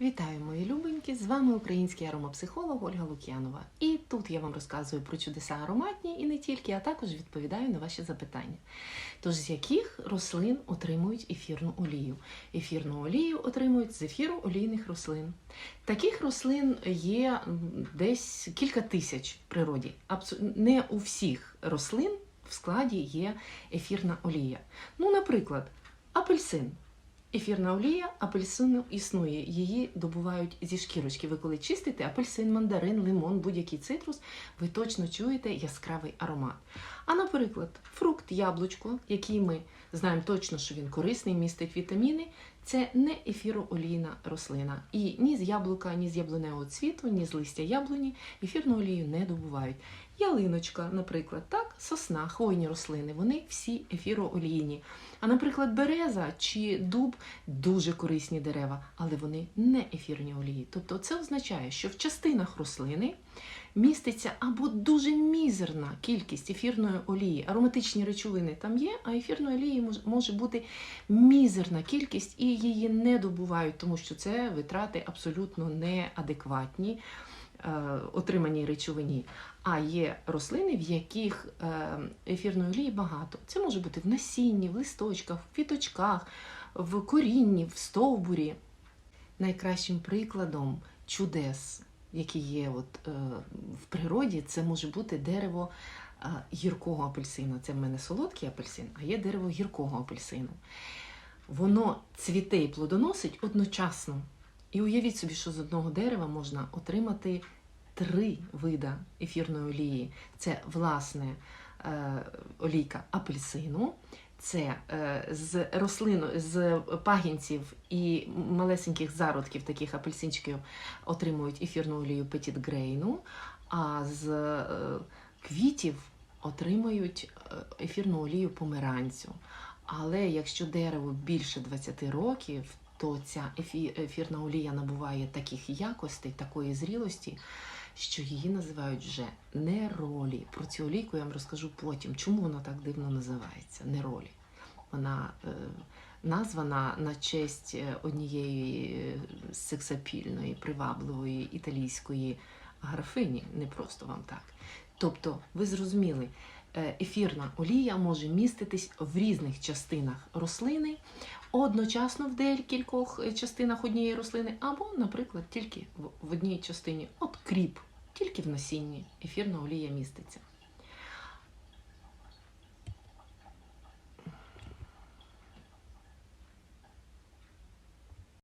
Вітаю, мої любенькі! З вами український аромапсихолог Ольга Лук'янова. І тут я вам розказую про чудеса ароматні і не тільки, а також відповідаю на ваші запитання. Тож з яких рослин отримують ефірну олію? Ефірну олію отримують з ефіру олійних рослин. Таких рослин є десь кілька тисяч в природі. Не у всіх рослин в складі є ефірна олія. Ну, наприклад, апельсин. Ефірна олія апельсину існує. Її добувають зі шкірочки. Ви коли чистите апельсин, мандарин, лимон, будь-який цитрус, ви точно чуєте яскравий аромат. А наприклад, фрукт, яблучко, який ми знаємо точно, що він корисний, містить вітаміни, це не ефіроолійна рослина. І ні з яблука, ні з яблуневого цвіту, ні з листя яблуні ефірну олію не добувають. Ялиночка, наприклад, так, сосна, хвойні рослини, вони всі ефіроолійні. А, наприклад, береза чи дуб дуже корисні дерева, але вони не ефірні олії. Тобто це означає, що в частинах рослини міститься або дуже мізерна кількість ефірної олії. Ароматичні речовини там є, а ефірної олії може бути мізерна кількість, і її не добувають, тому що це витрати абсолютно неадекватні е, отриманій речовині. А є рослини, в яких е, ефірної олії багато. Це може бути в насінні, в листочках, в квіточках, в корінні, в стовбурі. Найкращим прикладом чудес, які є от, е, в природі, це може бути дерево е, гіркого апельсину. Це в мене солодкий апельсин, а є дерево гіркого апельсину. Воно цвіте і плодоносить одночасно. І уявіть собі, що з одного дерева можна отримати три вида ефірної олії. Це власне е, олійка апельсину, це е, з рослин, з пагінців і малесеньких зародків, таких апельсинчиків, отримують ефірну олію Petit Grain, а з е, квітів отримують е, ефірну олію померанцю. Але якщо дереву більше 20 років, то ця ефі- ефірна олія набуває таких якостей, такої зрілості, що її називають вже неролі. Про цю олійку я вам розкажу потім. Чому вона так дивно називається? Неролі. Вона е, названа на честь е, однієї е, сексапільної, привабливої італійської графині, не просто вам так. Тобто, ви зрозуміли, ефірна олія може міститись в різних частинах рослини, одночасно в декількох е, частинах однієї рослини, або, наприклад, тільки в одній частині. От кріп, тільки в насінні ефірна олія міститься.